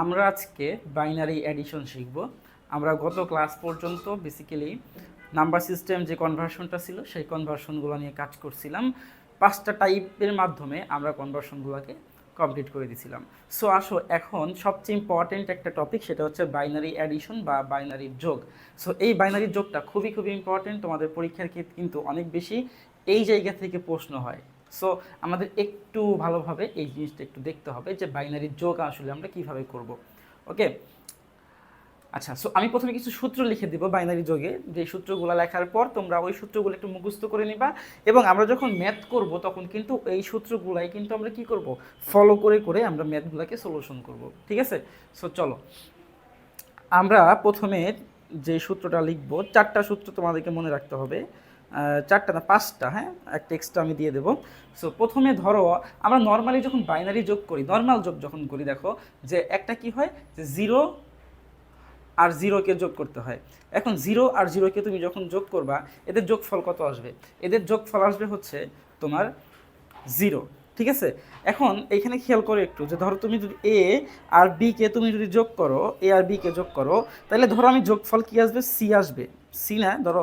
আমরা আজকে binary addition শিখব। আমরা গত ক্লাস পর্যন্ত বেসিক্যালি নাম্বার সিস্টেম যে কনভার্সনটা ছিল, সেই কনভার্সনগুলো নিয়ে কাজ করছিলাম। পাঁচটা টাইপের মাধ্যমে আমরা কনভার্সনগুলোকে কমপ্লিট করে দিয়েছিলাম সো আসো, এখন সবচেয়ে ইম্পর্টেন্ট একটা টপিক সেটা হচ্ছে বাইনারি অ্যাডিশন বা বাইনারি যোগ। সো এই বাইনারি যোগটা খুবই খুবই ইম্পর্টেন্ট তোমাদের পরীক্ষার ক্ষেত্রে কিন্তু অনেক বেশি এই জায়গা থেকে প্রশ্ন হয়। সো আমাদের একটু ভালোভাবে এই জিনিসটা একটু দেখতে হবে যে বাইনারি যোগ আসলে আমরা কীভাবে করব। ওকে আচ্ছা সো আমি প্রথমে কিছু সূত্র লিখে দিব বাইনারি যোগে। যে সূত্রগুলো লেখার পর তোমরা ওই সূত্রগুলো একটু মুখস্থ করে নিবা এবং আমরা যখন ম্যাথ করব তখন কিন্তু এই সূত্রগুলাই কিন্তু আমরা কি করব? ফলো করে করে আমরা ম্যাথগুলোকে সলিউশন করব। ঠিক আছে? সো চলো। আমরা প্রথমে যে সূত্রটা লিখব, চারটা সূত্র তোমাদেরকে মনে রাখতে হবে। চারটা না, পাঁচটা হ্যাঁ? একটা এক্সট্রা আমি দিয়ে দেবো। সো প্রথমে ধরো, আমরা নর্মালি যখন বাইনারি যোগ করি নর্মাল যোগ যখন করি, দেখো, যে একটা কি হয়? যে জিরো আর জিরোকে যোগ করতে হয়। এখন জিরো আর জিরোকে তুমি যখন যোগ করবা, এদের যোগফল কত আসবে? এদের যোগফল আসবে হচ্ছে তোমার জিরো ঠিক আছে? এখন এখানে খেয়াল করো একটু যে ধরো তুমি যদি এ আর বি কে তুমি যদি যোগ করো এ আর বি কে যোগ করো, তাহলে ধরো আমি যোগফল কি আসবে? সি আসবে। সি না, ধরো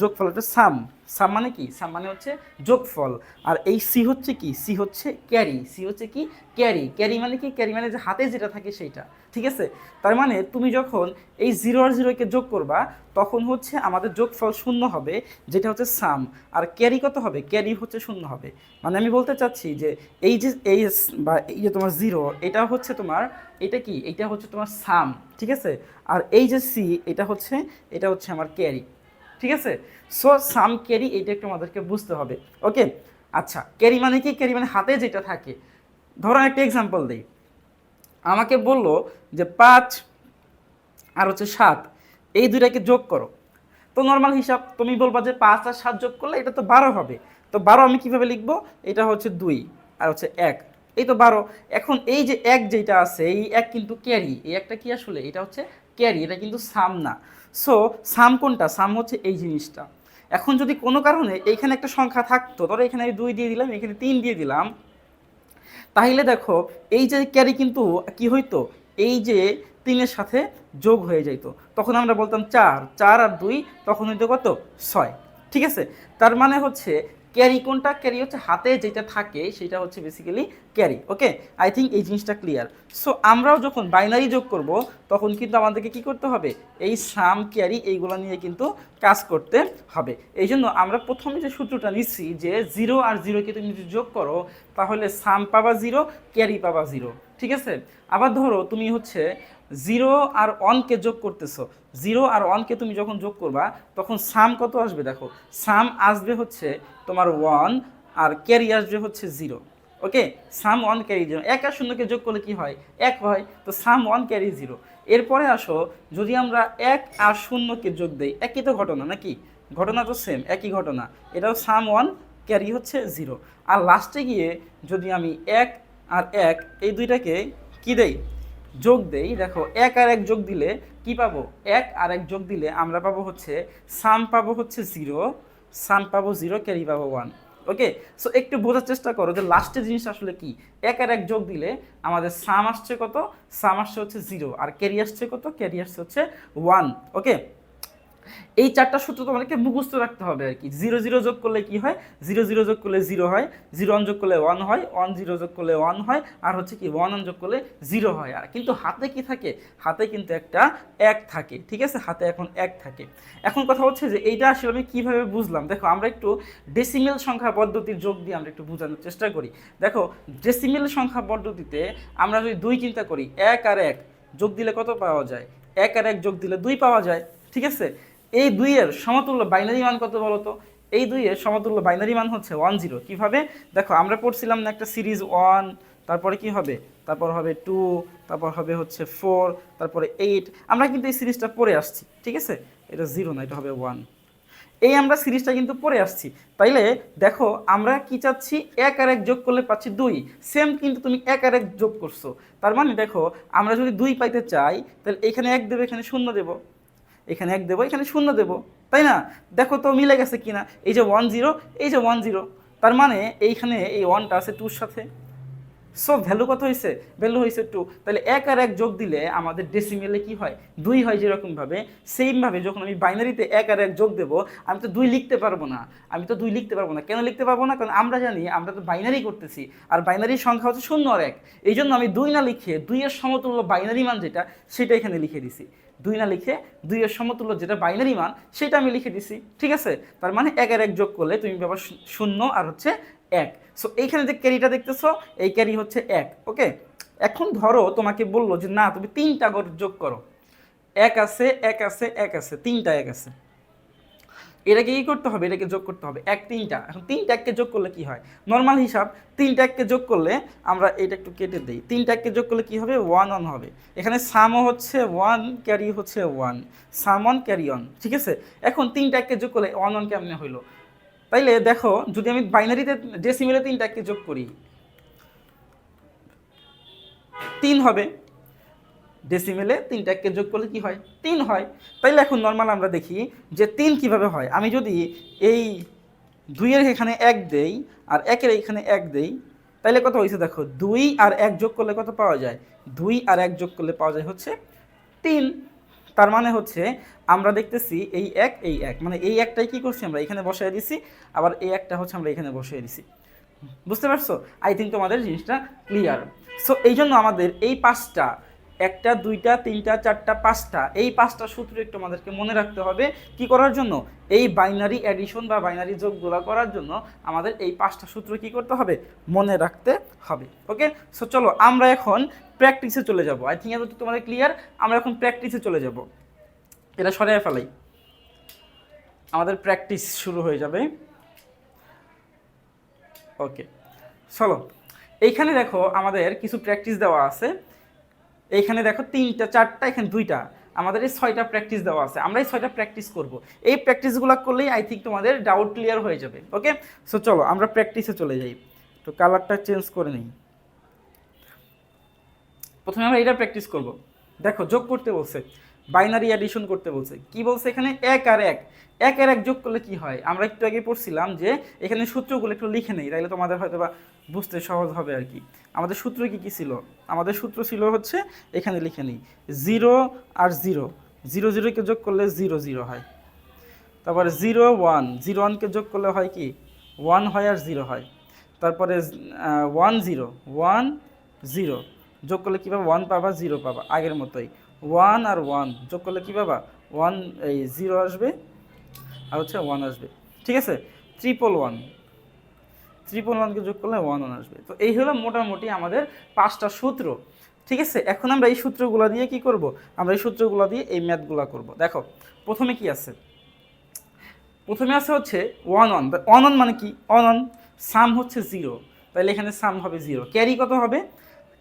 যোগফল হচ্ছে সাম সাম মানে কি? সাম মানে হচ্ছে যোগফল। আর এই সি হচ্ছে কি? সি হচ্ছে ক্যারি সি হচ্ছে কি? ক্যারি ক্যারি মানে কি? ক্যারি মানে যে হাতে যেটা থাকে সেইটা। ঠিক আছে? তার মানে তুমি যখন এই জিরো আর জিরোকে যোগ করবা, তখন হচ্ছে আমাদের যোগফল শূন্য হবে, যেটা হচ্ছে সাম আর ক্যারি কত হবে? ক্যারি হচ্ছে শূন্য হবে। মানে আমি বলতে চাচ্ছি যে এই যে এই স- বা এই যে তোমার জিরো এটা হচ্ছে তোমার, এটা কি? এটা হচ্ছে তোমার সাম ঠিক আছে? আর এই যে সি এটা হচ্ছে এটা হচ্ছে আমার ক্যারি ঠিক আছে? সো সাম ক্যারি এটা একটু আমাদেরকে বুঝতে হবে ওকে আচ্ছা ক্যারি মানে কি? ক্যারি মানে হাতে যেটা থাকে। ধরো একটা এক্সাম্পল দিই। আমাকে বলল যে পাঁচ আর হচ্ছে সাত, এই দুইটাকে যোগ করো। তো নর্মাল হিসাব, তুমি বলবা যে পাঁচ আর সাত যোগ করলে এটা তো বারো হবে। তো বারো আমি কীভাবে লিখব? এটা হচ্ছে দুই। আর হচ্ছে এক। এই তো বারো। এখন এই যে এক যেটা আছে, এই এক কিন্তু ক্যারি এই একটা কি আসলে? এটা হচ্ছে ক্যারি এটা কিন্তু সাম না। সো সাম কোনটা? সাম হচ্ছে এই জিনিসটা। এখন যদি কোনো কারণে এইখানে একটা সংখ্যা থাকতো, ধরো এখানে আমি দুই দিয়ে দিলাম, এখানে তিন দিয়ে দিলাম, তাহলে দেখো, এই যে ক্যারি কিন্তু কি হইতো? এই যে তিনের সাথে যোগ হয়ে যাইতো। তখন আমরা বলতাম চার। চার আর দুই তখন হইতো কত? ছয়। ঠিক আছে? তার মানে হচ্ছে ক্যারি কোনটা? ক্যারি হচ্ছে হাতে যেটা থাকে, সেটা হচ্ছে basically carry okay I think এই জিনিসটা ক্লিয়ার সো আমরাও যখন বাইনারি যোগ করব, তখন কিন্তু আমাদেরকে কি করতে হবে? এই সাম ক্যারি এইগুলো নিয়ে কিন্তু কাজ করতে হবে। এই জন্য আমরা প্রথমে যে সূত্রটা নিচ্ছি যে জিরো আর জিরোকে তুমি যদি যোগ করো, তাহলে সাম পাবা জিরো ক্যারি পাবা জিরো ঠিক আছে? আবার ধরো তুমি হচ্ছে জিরো আর অনকে যোগ করতেছো। জিরো আর অনকে তুমি যখন যোগ করবা, তখন সাম কত আসবে দেখো? সাম আসবে হচ্ছে তোমার ওয়ান আর ক্যারি আসবে হচ্ছে zero okay sum one carry zero এক আর শূন্যকে যোগ করলে কি হয়? এক হয়, তো সাম ওয়ান ক্যারি জিরো এরপরে আসো, যদি আমরা এক আর শূন্যকে যোগ দেই, একই তো ঘটনা নাকি? ঘটনা তো সেম একই ঘটনা। এটাও সাম ওয়ান ক্যারি হচ্ছে জিরো আর লাস্টে গিয়ে যদি আমি এক আর এক, এই দুইটাকে কী দেই? যোগ দেই, দেখো, এক আর এক যোগ দিলে কি পাবো? এক আর এক যোগ দিলে আমরা পাবো হচ্ছে সাম পাবো হচ্ছে জিরো সাম পাবো জিরো ক্যারি পাবো ওয়ান ওকে সো একটু বোঝার চেষ্টা করো যে লাস্টের জিনিস আসলে কি? এক আর এক যোগ দিলে আমাদের সাম আসছে কত? সাম আসছে হচ্ছে জিরো আর ক্যারি আসছে কত? ক্যারি আসছে হচ্ছে ওয়ান ওকে এই চারটা সূত্র তোমাদেরকে মুখস্থ রাখতে হবে আর কি। জিরো জিরো যোগ করলে কি হয়? জিরো জিরো যোগ করলে জিরো হয়। জিরো ওয়ান যোগ করলে ওয়ান হয়। ওয়ান, জিরো যোগ করলে ওয়ান হয়। আর হচ্ছে কি, ওয়ান ওয়ান যোগ করলে জিরো হয়। আর কিন্তু হাতে কি থাকে? হাতে কিন্তু একটা এক থাকে। ঠিক আছে? হাতে এখন এক থাকে। এখন কথা হচ্ছে যে, এইটা আসলে আমি কীভাবে বুঝলাম? দেখো, আমরা একটু ডেসিমেল সংখ্যা পদ্ধতির যোগ দিয়ে আমরা একটু বোঝানোর চেষ্টা করি। দেখো ডেসিমেল সংখ্যা পদ্ধতিতে আমরা যদি দুই চিন্তা করি, এক আর এক যোগ দিলে কত পাওয়া যায়? এক আর এক যোগ দিলে দুই পাওয়া যায়। ঠিক আছে? এই দুইয়ের সমতুল্য বাইনারি মান কত বলো তো? এই দুইয়ের সমতুল্য বাইনারি মান হচ্ছে ওয়ান জিরো কীভাবে? দেখো, আমরা পড়ছিলাম না একটা সিরিজ ওয়ান তারপরে কি হবে? তারপর হবে টু তারপর হবে হচ্ছে ফোর তারপরে এইট আমরা কিন্তু এই সিরিজটা পড়ে আসছি, ঠিক আছে? এটা জিরো না, এটা হবে ওয়ান এই আমরা সিরিজটা কিন্তু পড়ে আসছি। তাইলে দেখো, আমরা কি চাচ্ছি? এক আর এক যোগ করলে পাচ্ছি দুই। সেম কিন্তু তুমি এক আর এক যোগ করছ। তার মানে দেখো, আমরা যদি দুই পাইতে চাই, তাহলে এখানে এক দেবো, এখানে শূন্য দেবো। এখানে এক দেবো, এখানে শূন্য দেবো। তাই না? দেখো তো মিলে গেছে কিনা। এই যে ওয়ান জিরো এই যে ওয়ান জিরো তার মানে এইখানে এই ওয়ানটা আছে টুর সাথে। সো ভ্যালু কত হয়েছে? ভ্যালু হয়েছে টু তাহলে এক আর এক যোগ দিলে আমাদের ডেসিমেলে কি হয়? দুই হয় যেরকমভাবে। সেমভাবে যখন আমি বাইনারিতে এক আর এক যোগ দেবো, আমি তো দুই লিখতে পারব না। আমি তো দুই লিখতে পারব না। কেন লিখতে পারব না? কারণ আমরা জানি, আমরা তো বাইনারি করতেছি। আর বাইনারির সংখ্যা হচ্ছে শূন্য আর এক। এই জন্য আমি দুই না লিখে দুইয়ের সমতুল্য বাইনারি মান যেটা, সেটা এখানে লিখে দিছি। দুই না লিখে দুইয়ের সমতুল্য যেটা বাইনারি মান, সেটা আমি লিখে দিছি, ঠিক আছে? তার মানে এক আর এক যোগ করলে তুমি ব্যাপার শূন্য আর হচ্ছে এক। সো এইখানে যে ক্যারিটা দেখতেছো, এই ক্যারি হচ্ছে এক ওকে এখন ধরো তোমাকে বলল যে, না, তুমি তিনটা গড় যোগ করো। এক আছে এক আছে এক আছে, তিনটা এক আছে। এটাকে কি করতে হবে, এটাকে যোগ করতে হবে। এক তিনটা। এখন তিনটা এককে যোগ করলে কি হয়? নর্মাল হিসাব, তিনটা এককে যোগ করলে আমরা এটা একটু কেটে দিই। তিনটা এককে যোগ করলে কি হবে? ওয়ান অন হবে। এখানে সামও হচ্ছে ওয়ান ক্যারি হচ্ছে one sum one carry one ঠিক আছে? এখন তিনটা এককে যোগ করলে ওয়ান অন কেমনে হইল? তাইলে দেখো, যদি আমি বাইনারিতে ডেসিমেলে তিনটা এককে যোগ করি, তিন হবে। ডেসিমেলে তিনটা এককে যোগ করলে কি হয়? তিন হয়। তাইলে এখন নর্মাল আমরা দেখি যে তিন কীভাবে হয়? আমি যদি এই দুইয়ের এখানে এক দেই আর একের এখানে এক দেই, তাইলে কত হয়েছে দেখো? দুই আর এক যোগ করলে কত পাওয়া যায়? দুই আর এক যোগ করলে পাওয়া যায় হচ্ছে তিন। তার মানে হচ্ছে আমরা দেখতেছি এই এক এই এক। মানে এই একটাই কি করছি আমরা? এখানে বসাই দিছি, আবার এই একটা হচ্ছে আমরা এখানে বসাই দিছি। বুঝতে পারছ? আই থিঙ্ক তোমাদের জিনিসটা ক্লিয়ার সো এই জন্য আমাদের এই পাঁচটা একটা, দুইটা, তিনটা, চারটা, পাঁচটা। এই পাঁচটা সূত্র একটু আমাদেরকে মনে রাখতে হবে কি করার জন্য? এই বাইনারি অ্যাডিশন বা বাইনারি যোগগুলো করার জন্য আমাদের এই পাঁচটা সূত্র কি করতে হবে? মনে রাখতে হবে। ওকে সো চলো আমরা এখন প্র্যাকটিসে চলে যাব। আই থিঙ্ক এত তোমাদের ক্লিয়ার আমরা এখন প্র্যাকটিসে চলে যাব। এটা সরিয়ে ফেলাই। আমাদের প্র্যাকটিস শুরু হয়ে যাবে। ওকে চলো। এইখানে দেখো আমাদের কিছু প্র্যাকটিস দেওয়া আছে। এইখানে দেখো তিনটা, চারটা, এখানে দুইটা। আমাদের এই ছয়টা প্র্যাকটিস দেওয়া আছে। আমরা এই ছয়টা প্র্যাকটিস করব। এই প্র্যাকটিসগুলো করলেই আই থিঙ্ক তোমাদের ডাউট ক্লিয়ার হয়ে যাবে ওকে সো চলো, আমরা প্র্যাকটিসে চলে যাই। তো কালারটা চেঞ্জ করে নিই। প্রথমে আমরা এটা প্র্যাকটিস করব। দেখো, যোগ করতে বলছে। বাইনারি অ্যাডিশন করতে বলছে। কি বলছে এখানে? এক আর এক। এক আর এক যোগ করলে কি হয়? আমরা একটু আগে পড়ছিলাম যে এখানে সূত্রগুলো একটু লিখে নেই, তাইলে তোমাদের হয়তো বা বুঝতে সহজ হবে আর কি। আমাদের সূত্র কি কি ছিল? আমাদের সূত্র ছিল হচ্ছে এখানে লিখে নিই, জিরো আর জিরো। জিরো, জিরোকে যোগ করলে জিরো জিরো হয়। তারপরে জিরো, ওয়ান। জিরো, ওয়ানকে যোগ করলে হয় কি? ওয়ান হয় আর জিরো হয়। তারপরে ওয়ান, জিরো। One, zero. যোগ করলে কী পাবা? ওয়ান পাবা, জিরো পাবা, আগের মতোই। ওয়ান আর ওয়ান, যোগ করলে কী পাবা? ওয়ান, এই জিরো আসবে আর হচ্ছে ওয়ান আসবে। ঠিক আছে? Triple one. ত্রিপল ওয়ানকে যোগ করলে ওয়ান ওয়ান আসবে। তো এই হলো মোটামুটি আমাদের পাঁচটা সূত্র। ঠিক আছে? এখন আমরা এই সূত্রগুলো দিয়ে কি করব? আমরা এই সূত্রগুলো দিয়ে এই ম্যাথগুলো করব। দেখো, প্রথমে কি আছে? প্রথমে আছে হচ্ছে ওয়ান ওয়ান। ওয়ান ওয়ান মানে কি? ওয়ান ওয়ান, সাম হচ্ছে জিরো। তাহলে এখানে সাম হবে জিরো। ক্যারি কত হবে?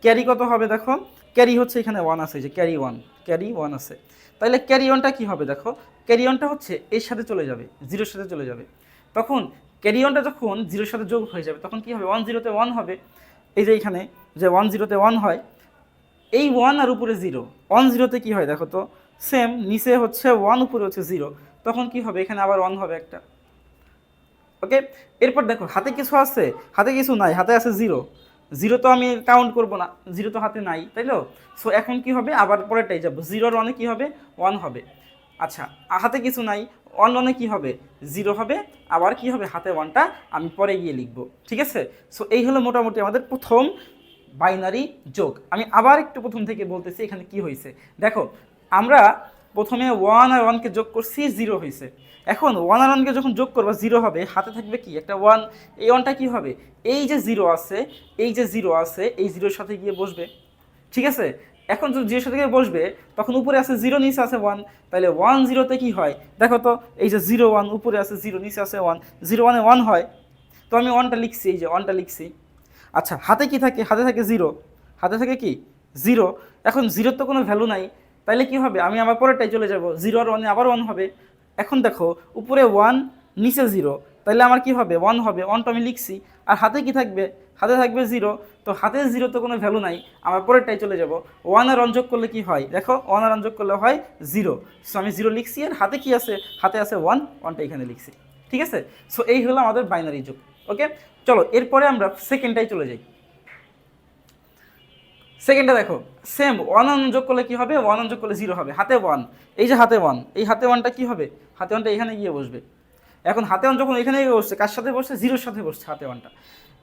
ক্যারি কত হবে দেখো? ক্যারি হচ্ছে এখানে ওয়ান আছে যে ক্যারি ওয়ান ক্যারি ওয়ান আছে। তাহলে ক্যারি ওয়ানটা কী হবে দেখো? ক্যারি ওয়ানটা হচ্ছে এর সাথে চলে যাবে জিরোর সাথে চলে যাবে। তখন ক্যারি ওয়ানটা যখন জিরোর সাথে যোগ হয়ে যাবে, তখন কী হবে? ওয়ান জিরোতে ওয়ান হবে। এই যে এখানে যে ওয়ান জিরোতে ওয়ান হয়, এই ওয়ান আর উপরে জিরো ওয়ান জিরোতে কী হয় দেখো তো? সেম নিচে হচ্ছে ওয়ান উপরে হচ্ছে জিরো তখন কি হবে? এখানে আবার ওয়ান হবে একটা। ওকে এরপর দেখো, হাতে কিছু আছে, হাতে কিছু নাই, হাতে আছে জিরো জিরো তো আমি কাউন্ট করব না, জিরো তো হাতে নাই, তাই তো? সো এখন কি হবে? আবার পরেরটাই যাব। জিরোর ওয়ানে কী হবে? ওয়ান হবে। আচ্ছা হাতে কিছু নাই ওয়ান ওয়ানে কী হবে? জিরো হবে। আবার কি হবে? হাতে ওয়ানটা আমি পরে গিয়ে লিখব। ঠিক আছে? সো এই হলো মোটামুটি আমাদের প্রথম বাইনারি যোগ। আমি আবার একটু প্রথম থেকে বলতেছি এখানে কি হয়েছে। দেখো, আমরা প্রথমে ওয়ান আর ওয়ানকে যোগ করছি জিরো হয়েছে। এখন ওয়ান আর ওয়ানকে যখন যোগ করব জিরো হবে, হাতে থাকবে কি? একটা ওয়ান এই ওয়ানটা কি হবে? এই যে জিরো আছে, এই যে জিরো আছে, এই জিরোর সাথে গিয়ে বসবে। ঠিক আছে? এখন যদি জিরোর সাথে গিয়ে বসবে, তখন উপরে আছে জিরো নিচে আছে ওয়ান তাহলে ওয়ান জিরোতে কি হয়? দেখো তো, এই যে জিরো ওয়ান উপরে আছে জিরো নিচে আছে ওয়ান জিরো ওয়ানে ওয়ান হয়। তো আমি ওয়ানটা লিখছি, এই যে ওয়ানটা লিখছি। আচ্ছা হাতে কি থাকে? হাতে থাকে জিরো হাতে থাকে কি? জিরো এখন জিরোর তো কোনো ভ্যালু নাই। তাইলে কি হবে? আমি আমার পরেরটাই চলে যাব। জিরো আর ওয়ানে আবার ওয়ান হবে। এখন দেখো, উপরে ওয়ান নিচে জিরো তাহলে আমার কি হবে? ওয়ান হবে। ওয়ানটা আমি লিখছি। আর হাতে কি থাকবে? হাতে থাকবে জিরো তো হাতে জিরো তো কোনো ভ্যালু নাই। আমার পরেরটাই চলে যাব। ওয়ান আর যোগ করলে কি হয়? দেখো ওয়ান আর যোগ করলে হয় জিরো সো আমি জিরো লিখছি। আর হাতে কি আছে? হাতে আছে ওয়ান ওয়ানটা এখানে লিখছি। ঠিক আছে? সো এই হলো আমাদের বাইনারি যুগ। ওকে চলো, এরপরে আমরা সেকেন্ডটাই চলে যাই। সেকেন্ডটা দেখো সেম ওয়ান ওয়ান যোগ করলে কি হবে? ওয়ান ওয়ান যোগ করলে জিরো হবে। হাতে ওয়ান এই যে হাতে ওয়ান এই হাতে ওয়ানটা কি হবে? হাতে ওয়ানটা এখানে গিয়ে বসবে। এখন হাতে ওয়ান যখন এখানে গিয়ে বসছে, কার সাথে বসছে? জিরোর সাথে বসছে হাতে ওয়ানটা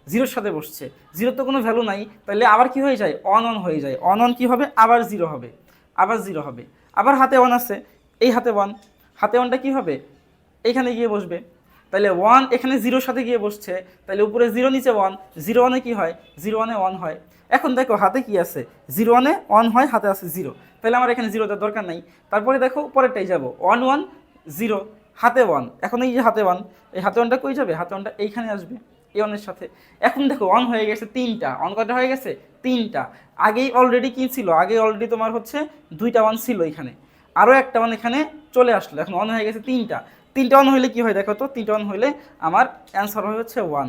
জিরোর সাথে বসছে। জিরোর তো কোনো ভ্যালু নাই। তাহলে আবার কি হয়ে যায়? অন অন হয়ে যায়। অন অন কি হবে? আবার জিরো হবে। আবার জিরো হবে। আবার হাতে ওয়ান আছে। এই হাতে ওয়ান হাতে ওয়ানটা কি হবে? এখানে গিয়ে বসবে। তাহলে ওয়ান এখানে জিরোর সাথে গিয়ে বসছে। তাহলে উপরে জিরো নিচে ওয়ান জিরো ওয়ানে কি হয়? জিরো ওয়ানে ওয়ান হয়। এখন দেখো, হাতে কি আছে? জিরো ওয়ানে ওয়ান হয়, হাতে আছে জিরো তাহলে আমার এখানে জিরো দেওয়ার দরকার নাই। তারপরে দেখো পরেরটাই যাব। ওয়ান ওয়ান জিরো হাতে ওয়ান এখন এই যে হাতে ওয়ান এই হাতে ওয়ানটা কই যাবে? হাতে ওয়ানটা এইখানে আসবে, এই ওয়ানের সাথে। এখন দেখো অন হয়ে গেছে তিনটা। অন কয়টা হয়ে গেছে? তিনটা। আগেই অলরেডি কি ছিল? আগে অলরেডি তোমার হচ্ছে দুইটা ওয়ান ছিল এখানে। আরও একটা ওয়ান এখানে চলে আসলো। এখন অন হয়ে গেছে তিনটা। তিনটা অন হইলে কি হয় দেখো তো? তিনটা অন হইলে আমার অ্যান্সার হয়ে হচ্ছে ওয়ান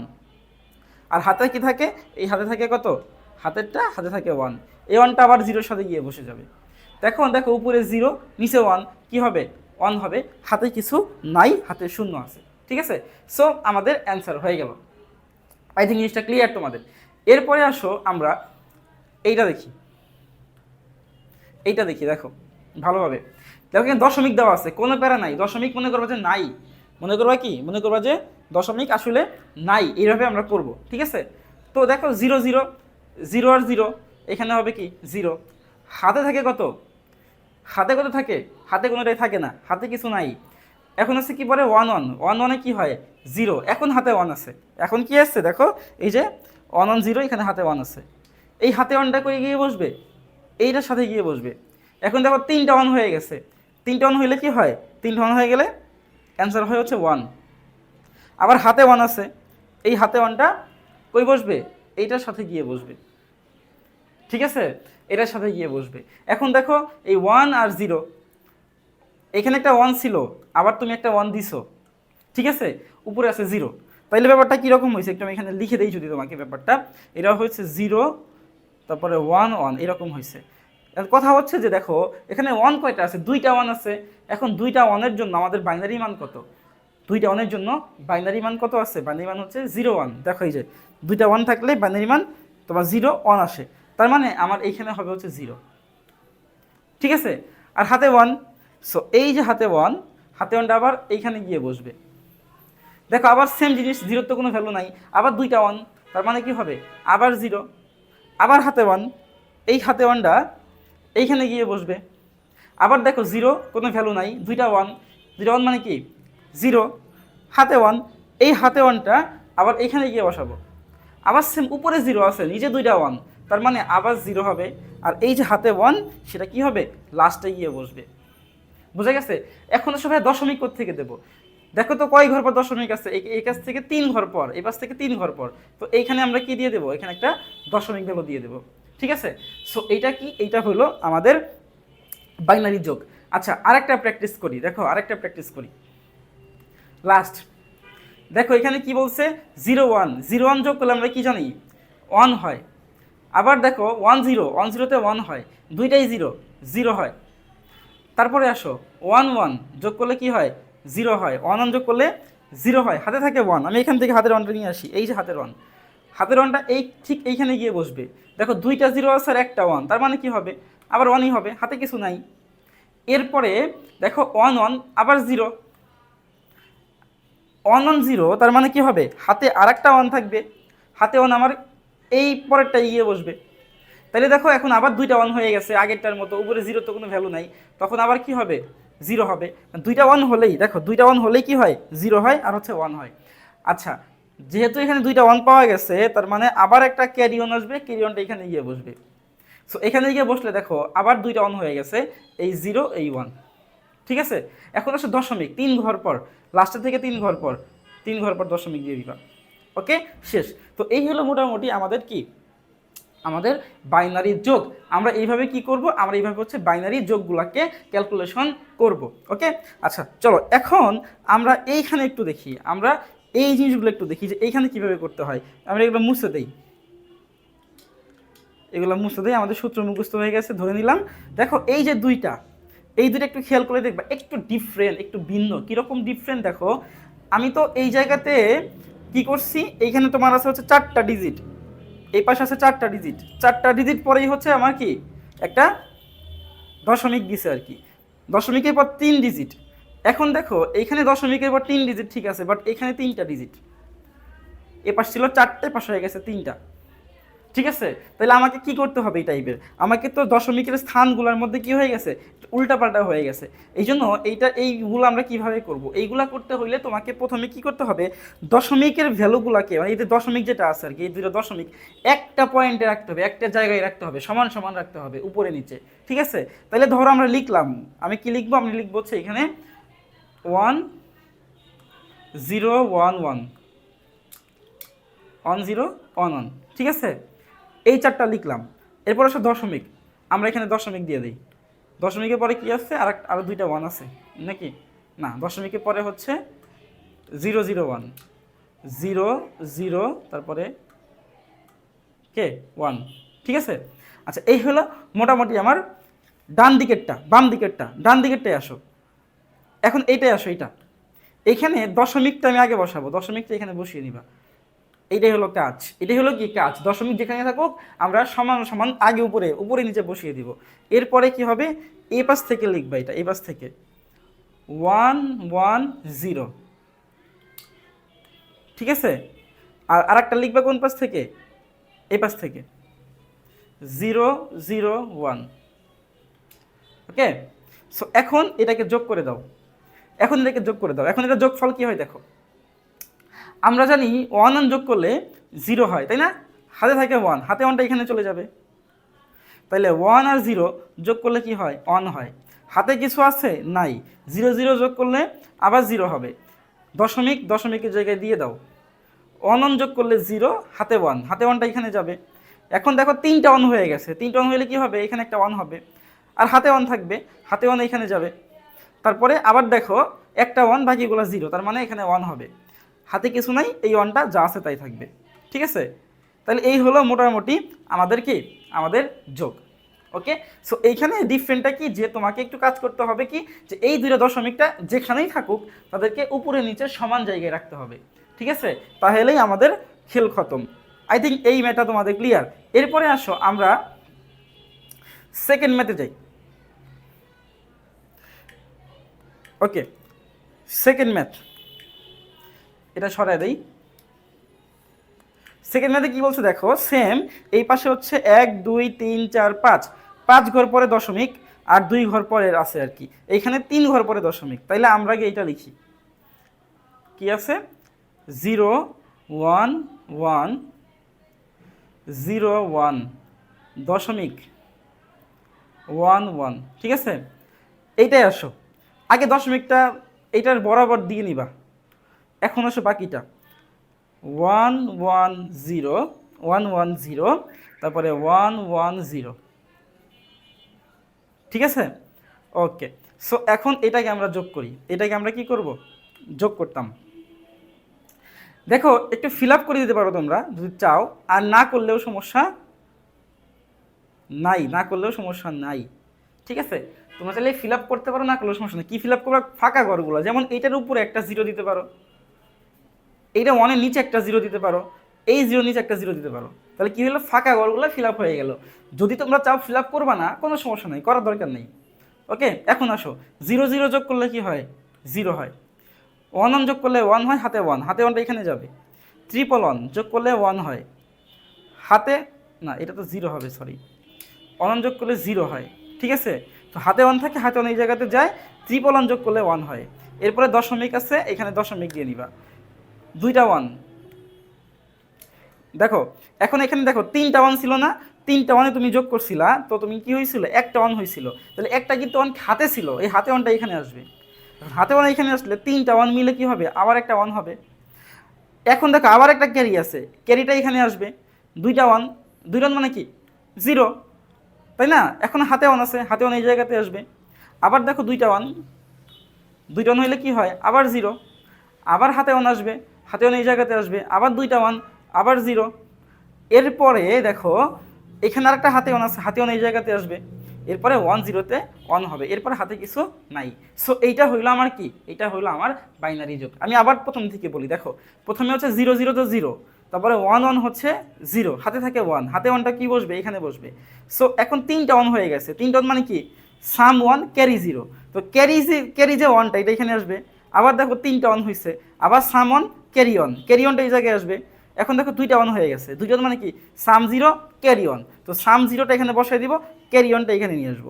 আর হাতে কি থাকে? এই হাতে থাকে কত? হাতেরটা, হাতে থাকে ওয়ান এই ওয়ানটা আবার জিরোর সাথে গিয়ে বসে যাবে। দেখো দেখো উপরে জিরো নিচে ওয়ান কি হবে? ওয়ান হবে। হাতে কিছু নাই, হাতে শূন্য আছে। ঠিক আছে? সো আমাদের অ্যান্সার হয়ে গেল। আই থিঙ্ক জিনিসটা ক্লিয়ার তোমাদের। এরপরে আসো আমরা, এইটা দেখি। এইটা দেখি, দেখো। ভালোভাবে। দেখো এখানে দশমিক দেওয়া আছে। কোনো প্যারা নাই। দশমিক মনে করবা যে নাই। মনে করবা কি? মনে করবা যে দশমিক আসলে নাই। এইভাবে আমরা করব। ঠিক আছে? তো দেখো জিরো জিরো জিরো আর জিরো, এখানে হবে কি? জিরো। হাতে থাকে কত? হাতে কত থাকে? হাতে কোনোটাই থাকে না, হাতে কিছু নাই। এখন আছে কি বলে ওয়ান ওয়ান ওয়ান ওয়ানে কি হয়? জিরো। এখন হাতে ওয়ান আছে। এখন কি আসছে? দেখো, এই যে ওয়ান ওয়ান জিরো, এখানে হাতে ওয়ান আছে। এই হাতে ওয়ানটা করে গিয়ে বসবে? এইটার সাথে গিয়ে বসবে। এখন দেখো, তিনটা ওয়ান হয়ে গেছে। তিনটা ওয়ান হইলে কি হয়? তিনটা ওয়ান হয়ে গেলে অ্যান্সার হয় হচ্ছে ওয়ান আবার হাতে ওয়ান আছে। এই হাতে ওয়ানটা কই বসবে? এইটার সাথে গিয়ে বসবে। ঠিক আছে? এটার সাথে গিয়ে বসবে। এখন দেখো, এই ওয়ান আর জিরো এখানে একটা ওয়ান ছিল, আবার তুমি একটা ওয়ান দিছো। ঠিক আছে? উপরে আছে জিরো তাইলে ব্যাপারটা কীরকম হয়েছে? একটু আমি এখানে লিখে দিই যদি তোমাকে ব্যাপারটা। এটা হয়েছে জিরো তারপরে ওয়ান ওয়ান এরকম হয়েছে। কথা হচ্ছে যে দেখো, এখানে ওয়ান কয়টা আছে? দুইটা ওয়ান আছে। এখন দুইটা ওয়ানের জন্য আমাদের বাইনারি মান কত? দুইটা ওয়ানের জন্য বাইনারি মান কত আছে? বাইনারি মান হচ্ছে জিরো ওয়ান দেখো এই যে, দুইটা ওয়ান থাকলে বাইনারি মান তোমার জিরো ওয়ান আসে। তার মানে আমার এইখানে হবে হচ্ছে জিরো ঠিক আছে? আর হাতে ওয়ান সো এই যে হাতে ওয়ান হাতে ওয়ানটা আবার এইখানে গিয়ে বসবে। দেখো, আবার সেম জিনিস জিরোর তো কোনো ভ্যালু নাই। আবার দুইটা ওয়ান তার মানে কি হবে? আবার জিরো আবার হাতে ওয়ান এই হাতে ওয়ানটা এইখানে গিয়ে বসবে। আবার দেখো জিরো কোনো ভ্যালু নাই, দুইটা ওয়ান দুইটা ওয়ান মানে কি? জিরো হাতে ওয়ান এই হাতে ওয়ানটা আবার এইখানে গিয়ে বসাবো। আবার সেম উপরে জিরো আছে, নিচে দুইটা ওয়ান তার মানে আবার জিরো হবে। আর এই যে হাতে ওয়ান সেটা কি হবে? লাস্টে গিয়ে বসবে। বুঝা গেছে? এখন সবাই দশমিক থেকে দেবো? দেখো তো কয় ঘর পর দশমিক আছে? এই- কাছ থেকে তিন ঘর পর, এই পাশ থেকে তিন ঘর পর। তো এইখানে আমরা কি দিয়ে দেবো? এখানে একটা দশমিক ভ্যালু দিয়ে দেবো। ঠিক আছে? সো এইটা কি? এইটা হলো আমাদের বাইনারি যোগ। আচ্ছা আরেকটা প্র্যাকটিস করি। দেখো, আরেকটা প্র্যাকটিস করি। লাস্ট দেখো, এখানে কি বলছে? জিরো ওয়ান জিরো ওয়ান যোগ করলে আমরা কি জানি? ওয়ান হয়। আবার দেখো ওয়ান জিরো ওয়ান জিরোতে ওয়ান হয়, দুইটাই জিরো জিরো হয়। তারপরে আসো ওয়ান ওয়ান যোগ করলে কি হয়? জিরো হয়। ওয়ান ওয়ান যোগ করলে জিরো হয়। হাতে থাকে ওয়ান আমি এখান থেকে হাতের ওয়ানটা নিয়ে আসি। এই যে হাতের ওয়ান হাতের ওয়ানটা এই ঠিক এইখানে গিয়ে বসবে। দেখো দুইটা জিরো আছে আর একটা ওয়ান তার মানে কি হবে? আবার ওয়ানই হবে। হাতে কিছু নাই। এরপরে দেখো ওয়ান ওয়ান আবার জিরো ওয়ান ওয়ান জিরো তার মানে কি হবে? হাতে আর একটা ওয়ান থাকবে। হাতে ওয়ান আমার এই পরেরটা গিয়ে বসবে। তাহলে দেখো এখন আবার দুইটা ওয়ান হয়ে গেছে, আগেরটার মতো। উপরে জিরো তো কোনো ভ্যালু নাই। তখন আবার কি হবে? জিরো হবে। দুইটা ওয়ান হলেই, দেখো, দুইটা ওয়ান হলেই কি হয়? জিরো হয় আর হচ্ছে ওয়ান হয়। আচ্ছা যেহেতু এখানে দুইটা ওয়ান পাওয়া গেছে, তার মানে আবার একটা ক্যারি অন আসবে ক্যারি অনটা এখানে গিয়ে বসবে। সো এখানে গিয়ে বসলে দেখো, আবার দুইটা অন হয়ে গেছে, এই জিরো এই ওয়ান ঠিক আছে? এখন আসলে দশমিক, তিন ঘর পর। লাস্টের থেকে তিন ঘর পর। তিন ঘর পর দশমিক দিয়ে দিবা ওকে? শেষ। তো এই হলো মোটামুটি আমাদের কি? আমাদের বাইনারি যোগ। আমরা এইভাবে কি করব? আমরা এইভাবে হচ্ছে বাইনারি যোগগুলোকে ক্যালকুলেশন করব, ওকে? আচ্ছা চলো, এখন আমরা এইখানে একটু দেখি। আমরা এই জিনিসগুলো একটু দেখি যে এইখানে কীভাবে করতে হয়। আমরা এগুলো মুছে দেই। এগুলো মুছে দেই, আমাদের সূত্র মুখস্থ হয়ে গেছে, ধরে নিলাম। দেখো, এই যে দুইটা, এই দুইটা একটু খেয়াল করে দেখবা, একটু ডিফারেন্ট একটু ভিন্ন, কীরকম ডিফারেন্ট দেখো? আমি তো এই জায়গাতে কি করছি? এইখানে তোমার আছে হচ্ছে চারটা ডিজিট এই পাশে আছে চারটা ডিজিট চারটা ডিজিট পরেই হচ্ছে আমার কি? একটা দশমিক দিছে আর কি। দশমিকের পর তিন ডিজিট এখন দেখো, এইখানে দশমিকের পর তিন ডিজিট ঠিক আছে বাট এখানে তিনটা ডিজিট এ পাশ ছিল চারটে পাশ হয়ে গেছে তিনটা। ঠিক আছে? তাহলে আমাকে কি করতে হবে এই টাইপের আমাকে তো দশমিকের স্থানগুলোর মধ্যে কি হয়ে গেছে? উল্টাপাল্টা হয়ে গেছে। এই জন্য এইটা, এইগুলো আমরা কীভাবে করব? এইগুলা করতে হইলে তোমাকে প্রথমে কি করতে হবে? দশমিকের ভ্যালুগুলোকে মানে এই যে দশমিক যেটা আছে আর কি, এই দুটো দশমিক একটা পয়েন্টে রাখতে হবে, একটা জায়গায় রাখতে হবে, সমান সমান রাখতে হবে, উপরে নিচে। ঠিক আছে? তাহলে ধরো আমরা লিখলাম, আমি কি লিখব? আমি লিখব হচ্ছে এখানে one zero one one one zero one one ঠিক আছে? এই চারটা লিখলাম। এরপর আসে দশমিক। আমরা এখানে দশমিক দিয়ে দিই। দশমিকের পরে কি আছে? আর আরও দুইটা ওয়ান আছে। নাকি? না, দশমিকের পরে হচ্ছে zero zero one zero zero তারপরে কে? ওয়ান ঠিক আছে? আচ্ছা এই হলো মোটামুটি আমার ডান দিকেরটা, বাম দিকেরটা। ডান দিকেরটাই আসো। এখন এইটাই আসো, এইটা। এইখানে দশমিকটা আমি আগে বসাবো। দশমিকটা এখানে বসিয়ে নিবা। এইটাই হলো কাজ। এটাই হলো কি কাজ? দশমিক যেখানে থাকুক, আমরা সমান সমান আগে উপরে উপরে নিচে বসিয়ে দিব। এরপরে কি হবে? এই পাশ থেকে লিখবা এটা এই পাশ থেকে। One one, zero. ঠিক আছে? আর আরেকটা লিখবা কোন পাশ থেকে? এই পাশ থেকে। Zero zero, one. Okay? So এখন এটাকে যোগ করে দাও। এখন এটাকে যোগ করে দাও। এখন এটা যোগফল কি হয় দেখো? আমরা জানি ওয়ান ওয়ান যোগ করলে জিরো হয়, তাই না? হাতে থাকে ওয়ান হাতে ওয়ানটা এখানে চলে যাবে। তাইলে ওয়ান আর জিরো যোগ করলে কি হয়? ওয়ান হয়। হাতে কিছু আছে? নাই। জিরো জিরো যোগ করলে আবার জিরো হবে। দশমিক, দশমিকের জায়গায় দিয়ে দাও। ওয়ান ওয়ান যোগ করলে জিরো হাতে ওয়ান হাতে ওয়ানটা এখানে যাবে। এখন দেখো তিনটা ওয়ান হয়ে গেছে। তিনটা ওয়ান হলে কি হবে? এখানে একটা ওয়ান হবে। আর হাতে ওয়ান থাকবে। হাতে ওয়ান এখানে যাবে। তারপরে আবার দেখো একটা ওয়ান বাকিগুলো জিরো তার মানে এখানে ওয়ান হবে। হাতে কিছু নাই, এই অনটা যা আছে তাই থাকবে। ঠিক আছে? তাহলে এই হলো মোটামুটি আমাদের কি? আমাদের যোগ। ওকে? সো এইখানে ডিফারেন্টটা কি? যে তোমাকে একটু কাজ করতে হবে কি? যে এই দুইটা দশমিকটা যেখানেই থাকুক, তাদেরকে উপরে নিচে সমান জায়গায় রাখতে হবে। ঠিক আছে? তাহলেই আমাদের খেল খতম। আই থিঙ্ক এই ম্যাটা তোমাদের ক্লিয়ার এরপরে আসো আমরা সেকেন্ড ম্যাথে যাই। ওকে? Second math. এটা সরাই দেই। সেকেন্ড ম্যাথে কি বলছে দেখো? সেম এই পাশে হচ্ছে এক, দুই, তিন, চার, পাঁচ। পাঁচ ঘর পরে দশমিক আর দুই ঘর পরে আছে আর কি। এইখানে তিন ঘর পরে দশমিক। তাইলে আমরা আগে এইটা লিখি। কি আছে? Zero one one zero one দশমিক ওয়ান ওয়ান ঠিক আছে? এইটাই আসো। আগে দশমিকটা এইটার বরাবর দিয়ে নিবা। এখন আসো বাকিটা। One one, zero, one one, zero, তারপরে ওয়ান ওয়ান, জিরো। ঠিক আছে? ওকে, সো এখন এটাকে আমরা যোগ করি। এটাকে আমরা কি করব? যোগ করতাম। দেখো, একটু ফিল আপ করে দিতে পারো তোমরা, যদি চাও। আর না করলেও সমস্যা নাই, না করলেও সমস্যা নাই। ঠিক আছে? তোমরা চাইলে ফিল আপ করতে পারো, না করলেও সমস্যা নেই। কী ফিল আপ করবে? ফাঁকা ঘরগুলো। যেমন এটার উপরে একটা জিরো দিতে পারো। এইটা ওয়ানের নিচে একটা জিরো দিতে পারো। এই জিরো নিচে একটা জিরো দিতে পারো। তাহলে কী হলো? ফাঁকা ঘরগুলো ফিল আপ হয়ে গেল। যদি তোমরা চাও ফিল আপ করবা না, কোনো সমস্যা নেই, করার দরকার নেই। ওকে এখন আসো। জিরো জিরো যোগ করলে কি হয়? জিরো হয়। ওয়ান ওয়ান যোগ করলে ওয়ান হয়, হাতে ওয়ান হাতে ওয়ানটা এখানে যাবে। ট্রিপল ওয়ান যোগ করলে ওয়ান হয়। হাতে, না, এটা তো জিরো হবে সরি ওয়ান যোগ করলে জিরো হয়। ঠিক আছে? তো হাতে ওয়ান থাকে, হাতে ওয়ান এই জায়গাতে যায়। ট্রিপল ওয়ান যোগ করলে ওয়ান হয়। এরপরে দশমিক আছে, এখানে দশমিক দিয়ে নিবা। দুইটা ওয়ান দেখো, এখন এখানে দেখো, তিনটা ওয়ান ছিল না, তিনটা ওয়ানে তুমি যোগ করছিলা, তো তুমি কি হয়েছিল? একটা ওয়ান হয়েছিল। তাহলে একটা কিন্তু ওয়ান হাতে ছিল, এই হাতে ওয়ানটা এখানে আসবে। হাতে ওয়ান এখানে আসলে তিনটা ওয়ান মিলে কি হবে? আবার একটা ওয়ান হবে। এখন দেখো, আবার একটা ক্যারি আছে। ক্যারিটা এখানে আসবে। দুইটা ওয়ান দুই ওয়ান মানে কি? জিরো তাই না? এখন হাতে ওয়ান আছে, হাতে ওয়ান এই জায়গাতে আসবে। আবার দেখো দুইটা ওয়ান দুইটা ওয়ান হইলে কি হয়? আবার জিরো আবার হাতে ওয়ান আসবে। হাতে ওয়ান এই জায়গাতে আসবে, আবার দুইটা ওয়ান, আবার জিরো। এরপরে দেখো, এখানে আরেকটা হাতে ওয়ান আছে, হাতে ওয়ান এই জায়গাতে আসবে। এরপরে ওয়ান জিরোতে অন হবে, এরপরে হাতে কিছু নাই। সো এইটা হইল আমার কি? এটা হইল আমার বাইনারি যোগ। আমি আবার প্রথম থেকে বলি, দেখো, প্রথমে হচ্ছে জিরো জিরো তো জিরো, তারপরে ওয়ান ওয়ান হচ্ছে জিরো, হাতে থাকে ওয়ান, হাতে ওয়ানটা কি বসবে? এখানে বসবে। সো এখন তিনটা অন হয়ে গেছে, তিনটা অন মানে কি? সাম ওয়ান ক্যারি জিরো তো ক্যারি ক্যারি যে ওয়ানটা, এটা এখানে আসবে। আবার দেখো তিনটা অন হয়েছে আবার sum one carry one carry অনটা এই জায়গায় আসবে। এখন দেখো দুইটা অন হয়ে গেছে। দুইটা মানে কি? সাম জিরো ক্যারি অন তো সাম জিরোটা এখানে বসাই দিব ক্যারি অনটা এখানে নিয়ে আসব।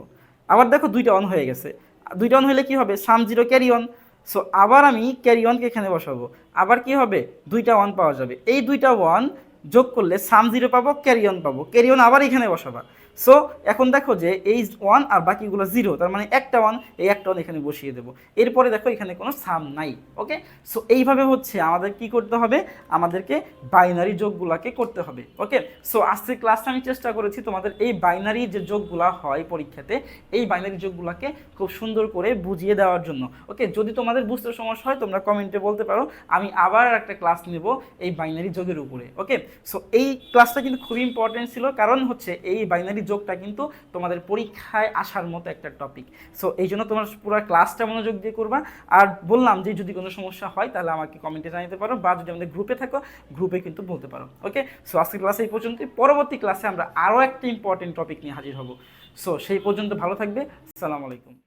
আবার দেখো দুইটা অন হয়ে গেছে। দুইটা অন হলে কি হবে? Sum zero carry one so আবার আমি ক্যারি অনকে এখানে বসাবো। আবার কি হবে? দুইটা ওয়ান পাওয়া যাবে। এই দুইটা ওয়ান যোগ করলে সাম জিরো পাবো ক্যারি অন পাবো। ক্যারি অন আবার এখানে বসাবা। সো এখন দেখো যে এই ওয়ান আর বাকিগুলো জিরো তার মানে একটা ওয়ান এই একটা ওয়ান এখানে বসিয়ে দেবো। এরপরে দেখো এখানে কোনো সাম নাই ওকে সো এইভাবে হচ্ছে আমাদের কি করতে হবে? আমাদেরকে বাইনারি যোগগুলাকে করতে হবে ওকে সো আজকের ক্লাসটা আমি চেষ্টা করেছি তোমাদের এই বাইনারি যে যোগগুলা হয় পরীক্ষাতে, এই বাইনারি যোগগুলাকে খুব সুন্দর করে বুঝিয়ে দেওয়ার জন্য ওকে যদি তোমাদের বুঝতে সমস্যা হয়, তোমরা কমেন্টে বলতে পারো। আমি আবার একটা ক্লাস নেব এই বাইনারি যোগের উপরে ওকে সো এই ক্লাসটা কিন্তু খুবই ইম্পর্টেন্ট ছিল, কারণ হচ্ছে এই বাইনারি যোগটা কিন্তু তোমাদের পরীক্ষায় আসার মতো একটা টপিক সো এই জন্য তোমার পুরো ক্লাসটা মনোযোগ দিয়ে করবা। আর বললাম যে, যদি কোনো সমস্যা হয়, তাহলে আমাকে কমেন্টে জানাতে পারো বা যদি আমাদের গ্রুপে থাকো গ্রুপে কিন্তু বলতে পারো ওকে সো আজকের ক্লাসে এই পর্যন্তই। পরবর্তী ক্লাসে আমরা আরও একটা ইম্পর্টেন্ট টপিক নিয়ে হাজির হব। সো সেই পর্যন্ত ভালো থাকবে। সালাম আলাইকুম।